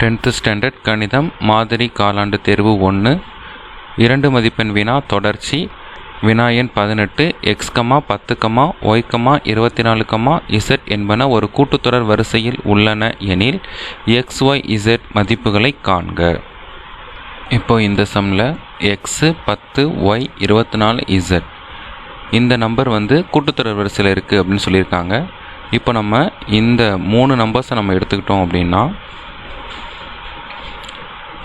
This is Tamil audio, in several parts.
டென்த்து ஸ்டாண்டர்ட் கணிதம் மாதிரி காலாண்டு தேர்வு ஒன்று இரண்டு மதிப்பெண் வினா தொடர்ச்சி வினா எண் பதினெட்டு எக்ஸ்கமா பத்துக்கமா ஒய்கமா இருபத்தி நாலு கமா இசட் என்பன ஒரு கூட்டுத்தொடர் வரிசையில் உள்ளன எனில் எக்ஸ் ஒய் இசட் மதிப்புகளை காண்க. இப்போ இந்த சம்மில் எக்ஸு பத்து ஒய் இருபத்தி நாலு இசட் இந்த நம்பர் வந்து கூட்டுத்தொடர் வரிசையில் இருக்குது அப்படின்னு சொல்லியிருக்காங்க. இப்போ நம்ம இந்த மூணு நம்பர்ஸை நம்ம எடுத்துக்கிட்டோம் அப்படின்னா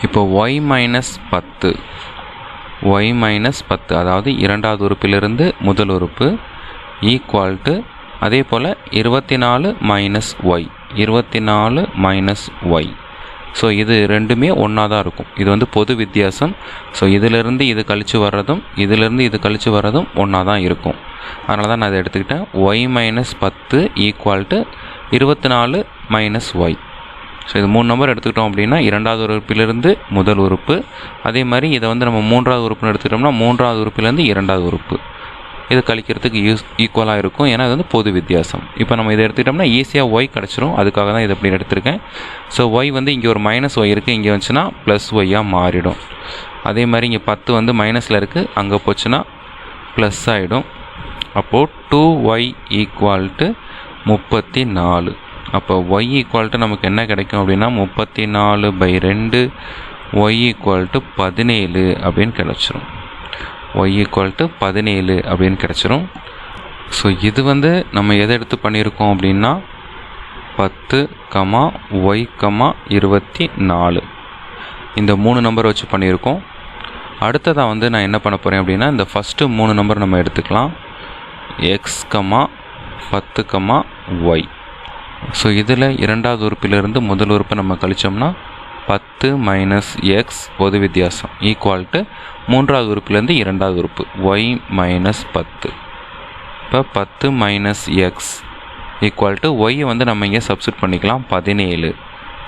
இப்போ ஒய் மைனஸ் பத்து. ஒய் மைனஸ் பத்து அதாவது இரண்டாவது உறுப்பிலிருந்து முதல் உறுப்பு ஈக்குவல் டு அதே போல் இருபத்தி நாலு மைனஸ் ஒய் இருபத்தி நாலு மைனஸ் ஒய் ஸோ இது ரெண்டுமே ஒன்றா தான் இருக்கும். இது வந்து பொது வித்தியாசம். ஸோ இதிலிருந்து இது கழித்து வர்றதும் இதிலிருந்து இது கழித்து வர்றதும் ஒன்றா தான் இருக்கும். அதனால தான் நான் அதை எடுத்துக்கிட்டேன். ஒய் மைனஸ் பத்து ஈக்குவல் டு இருபத்தி நாலு மைனஸ் ஒய் ஸோ இது மூணு நம்பர் எடுத்துக்கிட்டோம் அப்படின்னா இரண்டாவது உறுப்பிலிருந்து முதல் உறுப்பு. அதே மாதிரி இதை வந்து நம்ம மூன்றாவது உறுப்புன்னு எடுத்துக்கிட்டோம்னா மூன்றாவது உறுப்பிலேருந்து இரண்டாவது உறுப்பு. இது கழிக்கிறதுக்கு யூஸ் ஈக்குவலாக இருக்கும். ஏன்னா இது வந்து பொது வித்தியாசம். இப்போ நம்ம இதை எடுத்துக்கிட்டோம்னா ஈஸியாக ஒய் கிடச்சிரும். அதுக்காக தான் இதை அப்படி எடுத்திருக்கேன். ஸோ ஒய் வந்து இங்கே ஒரு மைனஸ் ஒய் இருக்குது இங்கே வந்துச்சுன்னா ப்ளஸ் ஒய்யாக மாறிடும். அதே மாதிரி இங்கே பத்து வந்து மைனஸில் இருக்குது அங்கே போச்சுன்னா ப்ளஸ் ஆகிடும் அப்போது டூ ஒய் ஈக்குவால் டு முப்பத்தி நாலு. அப்போ ஒய் ஈக்குவல் டு நமக்கு என்ன கிடைக்கும் அப்படின்னா முப்பத்தி நாலு பை ரெண்டு ஒய் ஈக்குவல் டு பதினேழு அப்படின்னு கிடச்சிரும். ஒய் ஈக்குவல் டு பதினேழு அப்படின்னு கிடச்சிரும். ஸோ இது வந்து நம்ம எதை எடுத்து பண்ணியிருக்கோம் அப்படின்னா பத்து கமா ஒய் கமா இருபத்தி நாலு இந்த மூணு நம்பர் வச்சு பண்ணியிருக்கோம். அடுத்ததாக வந்து நான் என்ன பண்ண போகிறேன் அப்படின்னா இந்த ஃபஸ்ட்டு மூணு நம்பர் நம்ம எடுத்துக்கலாம். எக்ஸ் கமா பத்து கமா ஒய் ஸோ இதில் இரண்டாவது உறுப்பிலிருந்து முதல் உறுப்பை நம்ம கழித்தோம்னா பத்து மைனஸ் எக்ஸ் பொது வித்தியாசம் ஈக்குவல் டு மூன்றாவது உறுப்பிலேருந்து இரண்டாவது உறுப்பு ஒய் மைனஸ் பத்து. இப்போ பத்து மைனஸ் எக்ஸ் ஈக்குவல் டு ஒய்யை வந்து நம்ம இங்கே சப்ஸ்டியூட் பண்ணிக்கலாம் பதினேழு.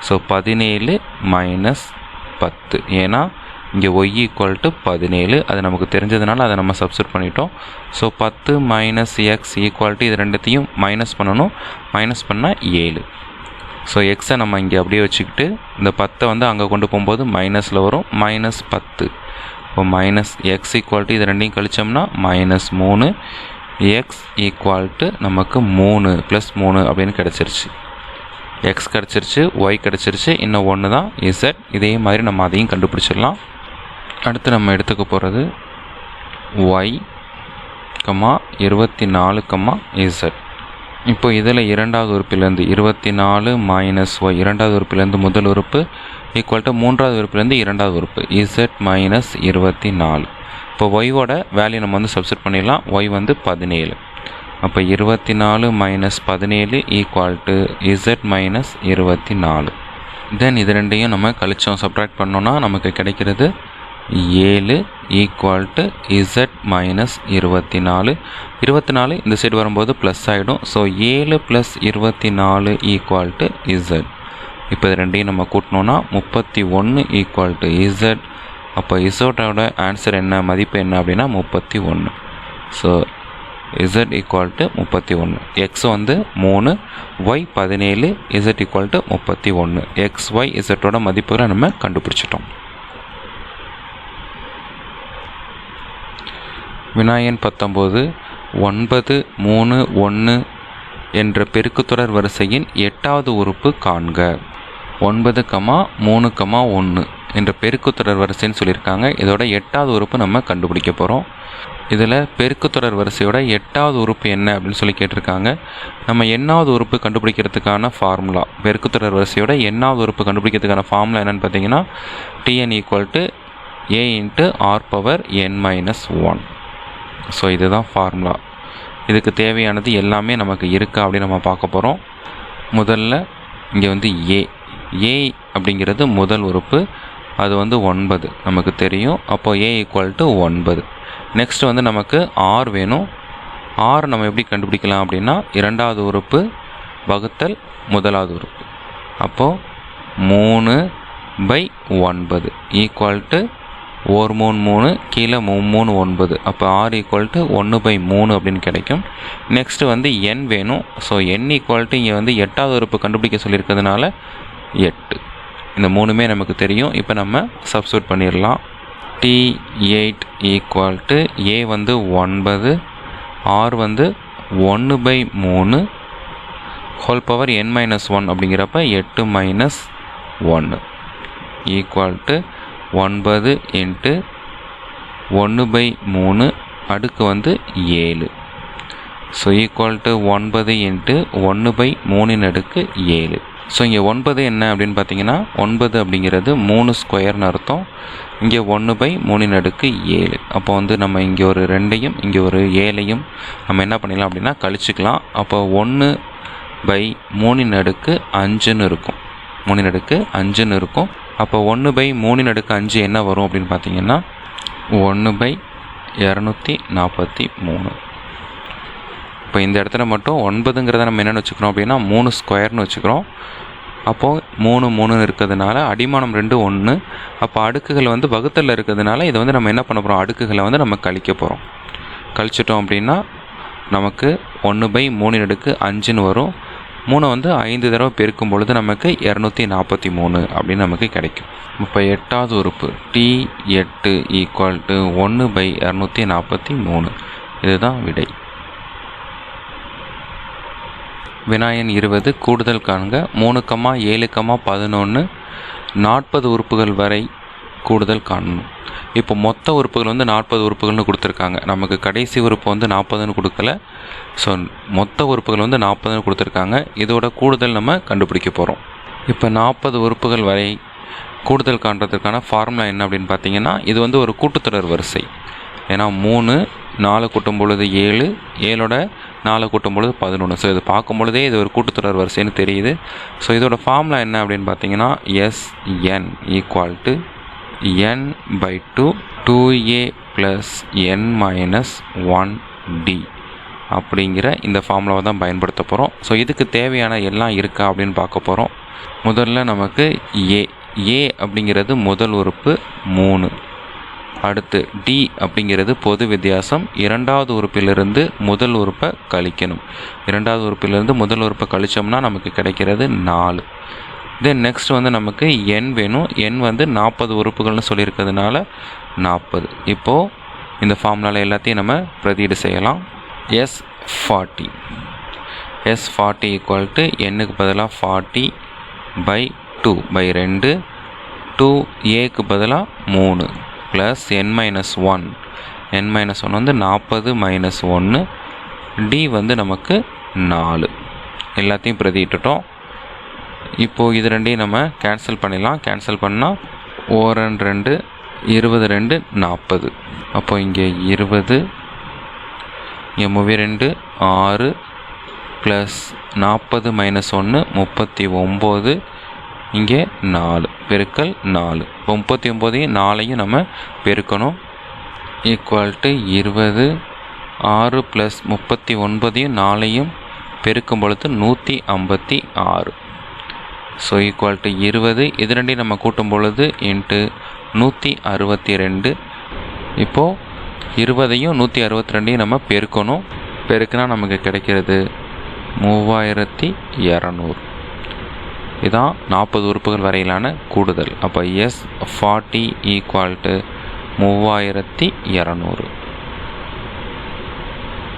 ஸோ பதினேழு மைனஸ் பத்து. ஏன்னா இங்கே ஒய் ஈக்குவல் டு பதினேழு. அது நமக்கு தெரிஞ்சதுனால அதை நம்ம சப்ஸ்ட் பண்ணிட்டோம். ஸோ பத்து மைனஸ் எக்ஸ் ஈக்குவாலிட்டி இது ரெண்டுத்தையும் மைனஸ் பண்ணணும். மைனஸ் பண்ணால் ஏழு. ஸோ எக்ஸை நம்ம இங்கே அப்படியே வச்சுக்கிட்டு இந்த பத்தை வந்து அங்கே கொண்டு போகும்போது மைனஸில் வரும். மைனஸ் பத்து. இப்போ மைனஸ் எக்ஸ் ஈக்குவாலிட்டி இது ரெண்டையும் கழிச்சோம்னா மைனஸ் மூணு. எக்ஸ் ஈக்குவால்ட்டு நமக்கு மூணு ப்ளஸ் மூணு அப்படின்னு கிடச்சிருச்சு. எக்ஸ் கிடச்சிருச்சு ஒய் கிடச்சிருச்சு இன்னும் ஒன்று தான் இசட் இதே மாதிரி நம்ம அதையும் கண்டுபிடிச்சிடலாம். அடுத்து நம்ம எடுத்துக்க போகிறது ஒய் கமா இருபத்தி நாலு கமா இசட் இப்போ இதில் இரண்டாவது உறுப்பிலேருந்து இருபத்தி நாலு மைனஸ் ஒய் இரண்டாவது உறுப்பிலேருந்து முதல் உறுப்பு ஈக்குவல் டு மூன்றாவது உறுப்பிலேருந்து இரண்டாவது உறுப்பு இசட் மைனஸ் இருபத்தி நாலு இப்போ ஒய்வோட வேல்யூ நம்ம வந்து சப்ஸ்ட் பண்ணிடலாம். ஒய் வந்து பதினேழு. அப்போ இருபத்தி நாலு மைனஸ் பதினேழு ஈக்குவல் டு இசட் மைனஸ் இருபத்தி நாலு தென் இது ரெண்டையும் நம்ம கழிச்சோம் சப்ராக்ட் பண்ணோன்னா நமக்கு கிடைக்கிறது ஏழு ஈக்குவல் டு இசட் மைனஸ் இருபத்தி நாலு இருபத்தி நாலு இந்த சைடு வரும்போது ப்ளஸ் ஆகிடும் ஸோ ஏழு ப்ளஸ் இருபத்தி நாலு ஈக்குவல் டு இசட் இப்போ இது ரெண்டையும் நம்ம கூட்டினோன்னா முப்பத்தி ஒன்று ஈக்குவல் டு இசட் அப்போ இசோட்டோட ஆன்சர் என்ன? மதிப்பு என்ன அப்படின்னா முப்பத்தி ஒன்று ஸோ இசட் ஈக்குவல் டு முப்பத்தி ஒன்று எக்ஸ் வந்து மூணு ஒய் பதினேழு இசட் ஈக்குவல் டு முப்பத்தி ஒன்று எக்ஸ் ஒய் இசட்டோட மதிப்புகளை நம்ம கண்டுபிடிச்சிட்டோம். வினாயன் பத்தொம்போது ஒன்பது மூணு ஒன்று என்ற பெருக்குத்தொடர் வரிசையின் எட்டாவது உறுப்பு காண்க. ஒன்பது கமா மூணு கமா ஒன்று என்ற பெருக்குத்தொடர் வரிசைன்னு சொல்லியிருக்காங்க. இதோட எட்டாவது உறுப்பு நம்ம கண்டுபிடிக்க போகிறோம் இதில் பெருக்குத்தொடர் வரிசையோட எட்டாவது உறுப்பு என்ன அப்படின்னு சொல்லி கேட்டிருக்காங்க. நம்ம எண்ணாவது உறுப்பு கண்டுபிடிக்கிறதுக்கான ஃபார்முலா பெருக்குத்தொடர் வரிசையோட எண்ணாவது உறுப்பு கண்டுபிடிக்கிறதுக்கான ஃபார்முலா என்னென்னு பார்த்தீங்கன்னா TN equal to A into R power N minus one so இதுதான் ஃபார்முலா இதுக்கு தேவையானது எல்லாமே நமக்கு இருக்கா அப்படின்னு நம்ம பார்க்க போகிறோம் முதல்ல இங்கே வந்து ஏ ஏ அப்படிங்கிறது முதல் உறுப்பு. அது வந்து ஒன்பது. நமக்கு தெரியும். அப்போது ஏ ஈக்குவல் டு ஒன்பது. நெக்ஸ்ட் வந்து நமக்கு ஆர் வேணும். ஆர் நம்ம எப்படி கண்டுபிடிக்கலாம் அப்படின்னா இரண்டாவது உறுப்பு வகுத்தல் முதலாவது உறுப்பு. அப்போது மூணு பை ஒன்பது ஈக்குவல் டு ஒரு மூணு மூணு கீழே மூ மூணு ஒன்பது. அப்போ ஆர் ஈக்குவல் டு ஒன்று பை மூணு அப்படின்னு கிடைக்கும். நெக்ஸ்ட்டு வந்து என் வேணும். ஸோ என் ஈக்குவல் டு இங்கே வந்து எட்டாவது உறுப்பு கண்டுபிடிக்க சொல்லியிருக்கிறதுனால எட்டு. இந்த மூணுமே நமக்கு தெரியும். இப்போ நம்ம சப்ஸ்டியூட் பண்ணிடலாம். T eight equal to A வந்து ஒன்பது ஆர் வந்து ஒன்று பை மூணு. Whole power N minus one அப்படிங்கிறப்ப எட்டு மைனஸ் ஒன்று ஈக்குவல் டு ஒன்பது இன்ட்டு ஒன்று பை மூணு அடுக்கு வந்து ஏழு. ஸோ ஈக்குவல் டு ஒன்பது இன்ட்டு ஒன்று பை மூணின் அடுக்கு ஏழு. ஸோ இங்கே ஒன்பது என்ன அப்படின்னு பார்த்தீங்கன்னா ஒன்பது அப்படிங்கிறது மூணு ஸ்கொயர்னு அர்த்தம். இங்கே ஒன்று பை மூணின் அடுக்கு ஏழு. அப்போ வந்து நம்ம இங்கே ஒரு ரெண்டையும் இங்கே ஒரு ஏழையும் நம்ம என்ன பண்ணிடலாம் அப்படின்னா கழிச்சுக்கலாம். அப்போ ஒன்று பை மூணின் அடுக்கு அஞ்சுன்னு இருக்கும். மூணின் அடுக்கு அஞ்சுன்னு இருக்கும். அப்போ ஒன்று பை மூணின் அடுக்கு அஞ்சு என்ன வரும் அப்படின்னு பார்த்தீங்கன்னா ஒன்று பை இரநூத்தி நாற்பத்தி மூணு. இப்போ இந்த இடத்துல மட்டும் ஒன்பதுங்கிறத நம்ம என்னென்னு வச்சுக்கிறோம் அப்படின்னா மூணு ஸ்கொயர்னு வச்சுக்கிறோம். அப்போது மூணு மூணுன்னு இருக்கிறதுனால அடிமானம் ரெண்டு ஒன்று அப்போ அடுக்குகள் வந்து வகுத்தலில் இருக்கிறதுனால இதை வந்து நம்ம என்ன பண்ண போகிறோம் அடுக்குகளை வந்து நம்ம கழிக்க போகிறோம் கழிச்சிட்டோம் அப்படின்னா நமக்கு ஒன்று பை மூணு அடுக்கு அஞ்சுன்னு வரும். மூணை வந்து ஐந்து தடவை பெருக்கும் பொழுது நமக்கு இரநூத்தி நாற்பத்தி மூணு அப்படின்னு நமக்கு கிடைக்கும். இப்போ எட்டாவது உறுப்பு டி எட்டு ஈக்குவல் டு ஒன்று பை இரநூத்தி நாற்பத்தி மூணு. இதுதான் விடை. வினாயன் இருபது கூடுதல் காண்க மூணு கம்மா ஏழு கம்மா பதினொன்று நாற்பது உறுப்புகள் வரை கூடுதல் காணணும். இப்போ மொத்த உறுப்புகள் வந்து நாற்பது உறுப்புகள்னு கொடுத்துருக்காங்க. நமக்கு கடைசி உறுப்பு வந்து நாற்பதுன்னு கொடுக்கல. ஸோ மொத்த உறுப்புகள் வந்து நாற்பதுன்னு கொடுத்துருக்காங்க. இதோட கூடுதல் நம்ம கண்டுபிடிக்க போகிறோம் இப்போ நாற்பது உறுப்புகள் வரை கூடுதல் காண்றதுக்கான ஃபார்முலா என்ன அப்படின்னு பார்த்தீங்கன்னா இது வந்து ஒரு கூட்டுத்தொடர் வரிசை. ஏன்னா மூணு நாலு கூட்டும் பொழுது ஏழு ஏழோட நாலு கூட்டும் பொழுது பதினொன்று ஸோ இது பார்க்கும் பொழுதே இது ஒரு கூட்டுத்தொடர் வரிசைன்னு தெரியுது. ஸோ இதோட ஃபார்முலா என்ன அப்படின்னு பார்த்தீங்கன்னா SN equal to N by two two A plus N minus one D அப்படிங்கிற இந்த ஃபார்முலாவை தான் பயன்படுத்த போகிறோம் ஸோ இதுக்கு தேவையான எல்லாம் இருக்கா அப்படின்னு பார்க்க போகிறோம் முதல்ல நமக்கு ஏ ஏ அப்படிங்கிறது முதல் உறுப்பு மூணு. அடுத்து டி அப்படிங்கிறது பொது வித்தியாசம். இரண்டாவது உறுப்பிலிருந்து முதல் உறுப்பை கழிக்கணும். இரண்டாவது உறுப்பிலிருந்து முதல் உறுப்பை கழிச்சோம்னா நமக்கு கிடைக்கிறது நாலு. தென் நெக்ஸ்ட் வந்து நமக்கு எண் வேணும். எண் வந்து நாற்பது உறுப்புகள்னு சொல்லியிருக்கிறதுனால நாற்பது. இப்போது இந்த ஃபார்முலாவில் எல்லாத்தையும் நம்ம பிரதியீடு செய்யலாம். S forty S forty equal to எண்ணுக்கு பதிலாக ஃபார்ட்டி பை டூ பை ரெண்டு. டூ ஏக்கு பதிலாக மூணு. Plus N minus one N minus one வந்து நாற்பது மைனஸ் ஒன்று டி வந்து நமக்கு நாலு. எல்லாத்தையும் பிரதிட்டுட்டோம் இப்போது இது ரெண்டையும் நம்ம கேன்சல் பண்ணிடலாம். கேன்சல் பண்ணால் ஓரன் ரெண்டு இருபது ரெண்டு நாற்பது அப்போ இங்கே இருபது இங்கே மூவி ரெண்டு ஆறு ப்ளஸ் நாற்பது மைனஸ் ஒன்று முப்பத்தி ஒம்பது இங்கே நாலு பெருக்கல் நாலு. இப்போ முப்பத்தி ஒம்போதையும் நாலையும் நம்ம பெருக்கணும். ஈக்குவல் டு இருபது ஆறு ப்ளஸ் முப்பத்தி ஒன்பதையும் நாலையும் பெருக்கும் பொழுது நூற்றி ஐம்பத்தி ஆறு. ஸோ ஈக்குவல் டு இருபது. இது ரெண்டையும் நம்ம கூட்டும் பொழுது இன்ட்டு நூற்றி அறுபத்தி ரெண்டு. இப்போது இருபதையும் நூற்றி அறுபத்தி ரெண்டையும் நம்ம பெருக்கணும். பெருக்கினா நமக்கு கிடைக்கிறது மூவாயிரத்தி இரநூறு. இதான் நாற்பது உறுப்புகள் வரையிலான கூடுதல். அப்போ எஸ் ஃபார்ட்டி ஈக்குவல் டு மூவாயிரத்தி இரநூறு.